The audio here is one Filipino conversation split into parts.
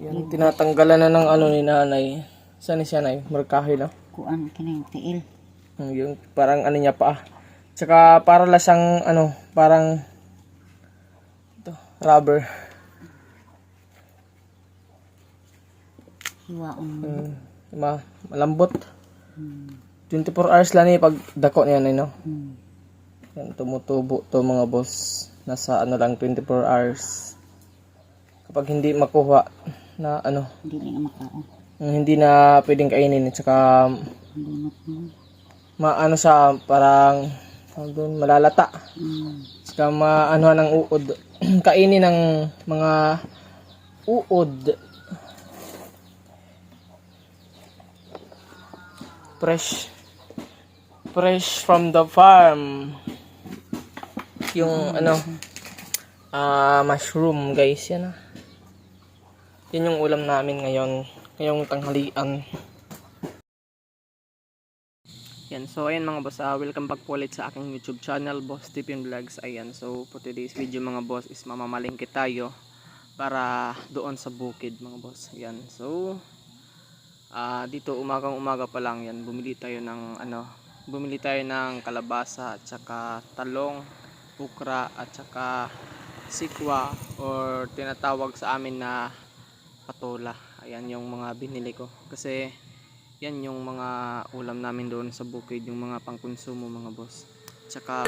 Yan, tinatanggalan na ng ano ni nanay. Saan ni siya nay? Markahe na. Kuan kining tiil. Hmm, Yung parang ano niya pa. Tsaka para lasang ano, parang ito, rubber. Hiwaon. Hmm, ma malambot. Hmm. 24 hours lang eh pag dako niya na no. Hmm. Yan, tumutubo to mga boss. Nasa ano lang 24 hours. Kapag hindi makuha na ano, Hindi na makaon. mm, hindi na pwedeng kainin at saka maano siya parang doon, malalata. Hmm. Saka maano ng uod. kainin ng mga uod. Fresh. Fresh from the farm. Yung ano, ah mushroom guys, yan ah. Yan yung ulam namin ngayon. Ngayong tanghalian. Yan, so ayan mga boss, ah, welcome back po ulit sa aking YouTube channel, Boss Tipin Vlogs. Ayan, so for today's video mga boss is mamamalingki tayo para doon sa bukid mga boss. Ayan, so ah dito umagang umaga pa lang yan, bumili tayo ng ano, bumili tayo ng kalabasa at saka talong, ukra at saka sikwa or tinatawag sa amin na patola. Ayan yung mga binili ko kasi yan yung mga ulam namin doon sa bukid, yung mga pangkonsumo mga boss. Tsaka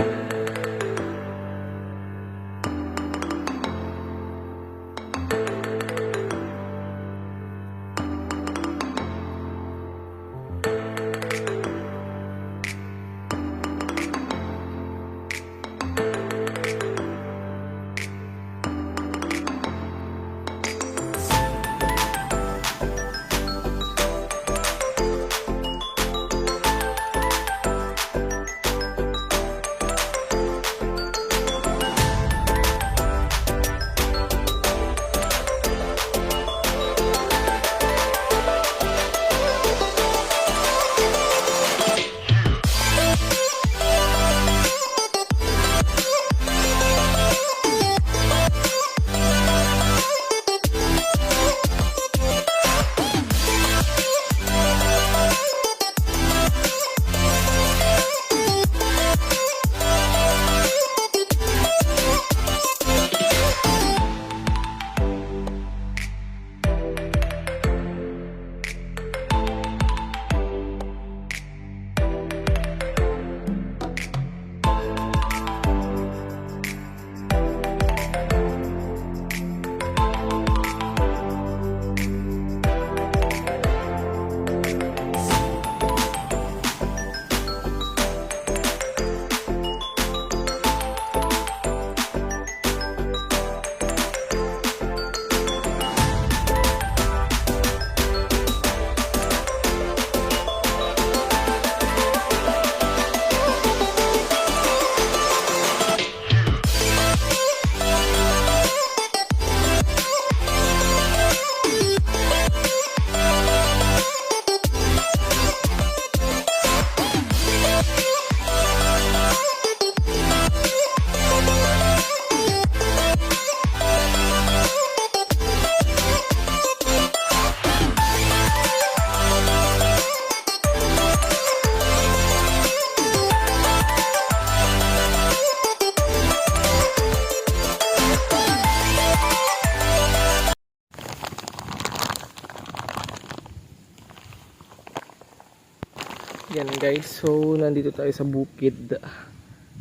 yan guys, so nandito tayo sa bukid.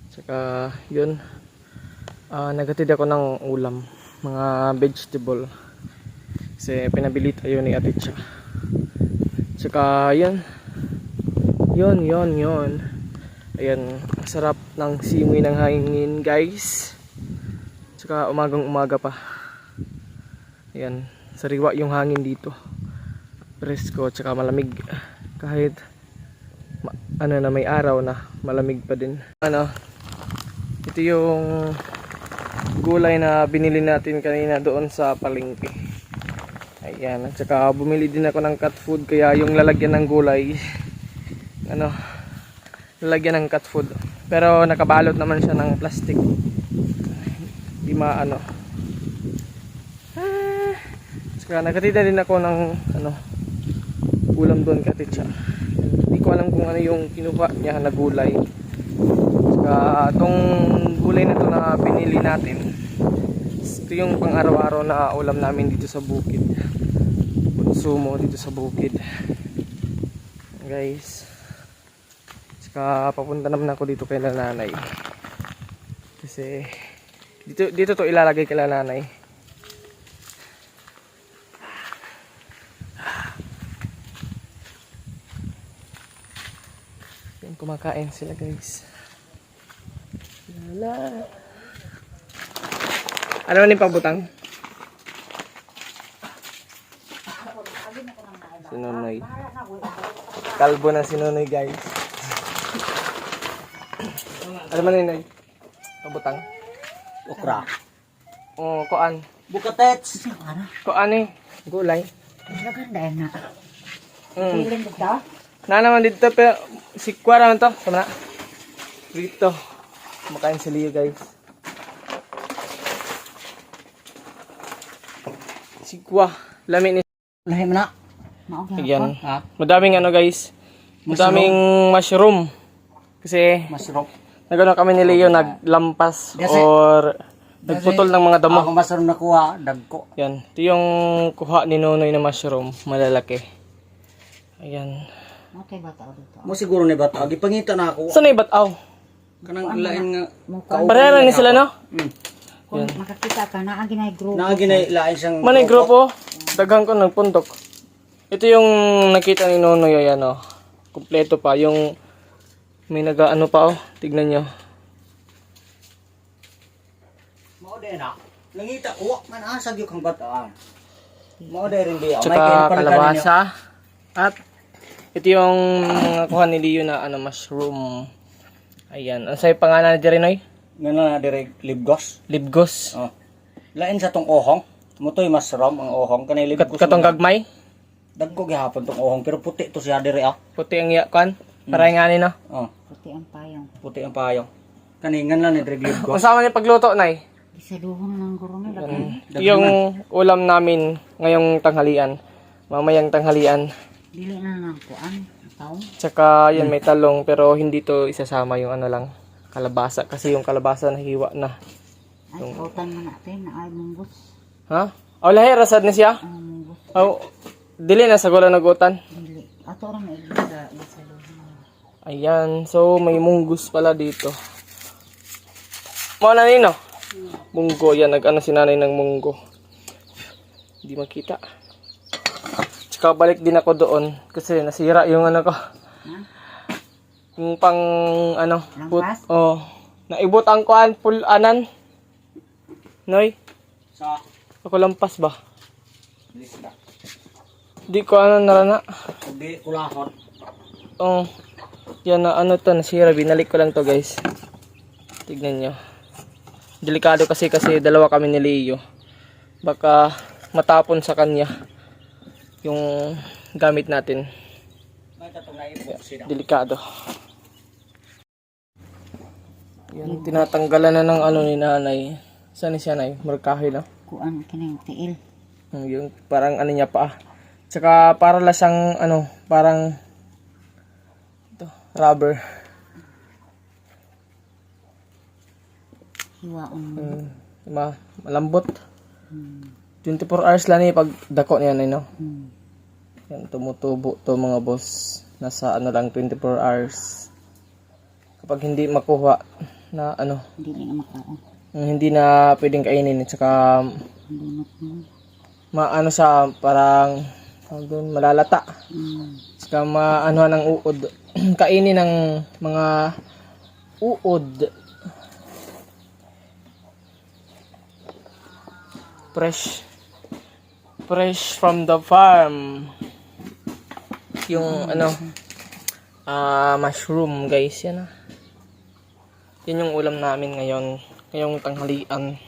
Tsaka yun, ah nagatid ako ng ulam, mga vegetable. Kasi pinabili tayo ni Ate Cha. Tsaka yun, yun, yun, yun. Ayan, sarap ng simoy ng hangin guys. Tsaka umagang umaga pa. Ayan, sariwa yung hangin dito. Presko, tsaka malamig. Kahit ano na may araw na, malamig pa din. Ano, ito yung gulay na binili natin kanina doon sa palengke. Ayan, at saka bumili din ako ng cat food kaya yung lalagyan ng gulay ano, lalagyan ng cat food. Pero nakabalot naman siya ng plastic. Di maano. Ah, saka Kaya nagkatida din ako ng ano, ulam doon katitsa. Alam kung ano yung kinuha niya na gulay. Saka itong gulay na to na pinili natin, ito yung pang araw-araw na ulam namin dito sa bukid. Konsumo dito sa bukid. Guys. Saka papunta naman ako dito kay nanay. Kasi dito dito to ilalagay kay nanay. Kumakain sila guys. Lala. Ano man yung pabutang? Sinunoy. Kalbo na sinunoy guys. Ano man yun? Pabutang? Okra. Oo, kuan. Bukatets. Ano? Kuan eh. Gulay. Maganda yan na. Mm. Feeling dito? Na naman dito pero si Kuya naman to. Sama na. Dito. Kumakain si Leo guys. Si Kuya. Lami ni. Lahi mo na. Ayan. Ha? Madaming ano guys. Madaming mushroom. Kasi Masarap. nagano kami ni Leo naglampas Kasi- or nagputol ng mga damo. Ako masarap na kuha. Dagko. Yan. Ito yung kuha ni Nonoy na mushroom. Malalaki. Ayan. Okay ba tao dito? Mo siguro ni bata. Gipangita na ako. Saan na ibataw? Kanang lain nga. Mukha. Pareha ni sila no? Hmm. Kung makakita ka na, ang ginay group. Nakaginay lain siyang. Manay grupo. Daghang ko nagpuntok. Ito yung nakita ni Nonoy ayan oh. Kompleto pa yung may naga ano pa oh. Tignan nyo. Mao din na. Langita kuha man asag yung kang bataan. Mao din rin di. Tsaka kalabasa. At ito yung mga kuha ni Leo na ano mushroom. Ayan. Ang sa'yo pangalan na Jerinoy? Nga na direct libgos. Libgos. Oh. Lain sa tong ohong. Mutoy masarap ang ohong kanay Kat libgos. katong gagmay. Dagko gihapon tong ohong pero puti to siya dire ah. Puti ang iyakan. Para nga ni no. Oh, Puti ang payong. puti ang payong. Kaningan lang ni direct libgos. Kasama niya pagluto, Nay. Isaduhon ng guro na. Yung ulam namin ngayong tanghalian. Mamayang tanghalian. Dili na ng kuan. Tao. Tsaka yan may talong pero hindi to isasama yung ano lang kalabasa kasi yung kalabasa nahiwa na. Ay, kautan mo natin na ay munggos. Ha? O lahi rasad na siya? Ang munggos. O dili na sa gula nagutan. Dili. Ato rin na igisa. Isaduhon. Ayan, so may munggus pala dito. Mo na nino? Munggo, yan nag-ano si nanay ng munggo. Hindi makita. Tsaka balik din ako doon kasi nasira yung ano ko. Yung pang ano, put, oh, naibot ang kuan pulanan. Noy, Sa ako lampas ba? lista. Di ko ano narana. Kundi kulahon. Oh, yan na ano to, nasira. Binalik ko lang to guys. Tignan nyo. Delikado kasi kasi dalawa kami ni Leo. Baka matapon sa kanya yung gamit natin. Delikado. Yan, tinatanggalan na ng ano ni nanay. Saan ni siya nay? Markahe na. Kuan kinang tiil. Hmm, Yung parang ano niya pa. Tsaka para lang siyang ano, parang ito, rubber. Hiwaon. Hmm, ma malambot. 24 hours lang eh pag dako niya no. Hmm. Yan tumutubo to mga boss. Nasa ano lang 24 hours. Kapag hindi makuha na ano, Dili na makaon. mm, hindi na pwedeng kainin at saka lunok mo. maano siya parang doon, malalata. Hmm. Saka maano ng uod. kainin ng mga uod. Fresh. Fresh from the farm. Yung ano, ah mushroom guys, yan ah. Yan yung ulam namin ngayon. Ngayong tanghalian.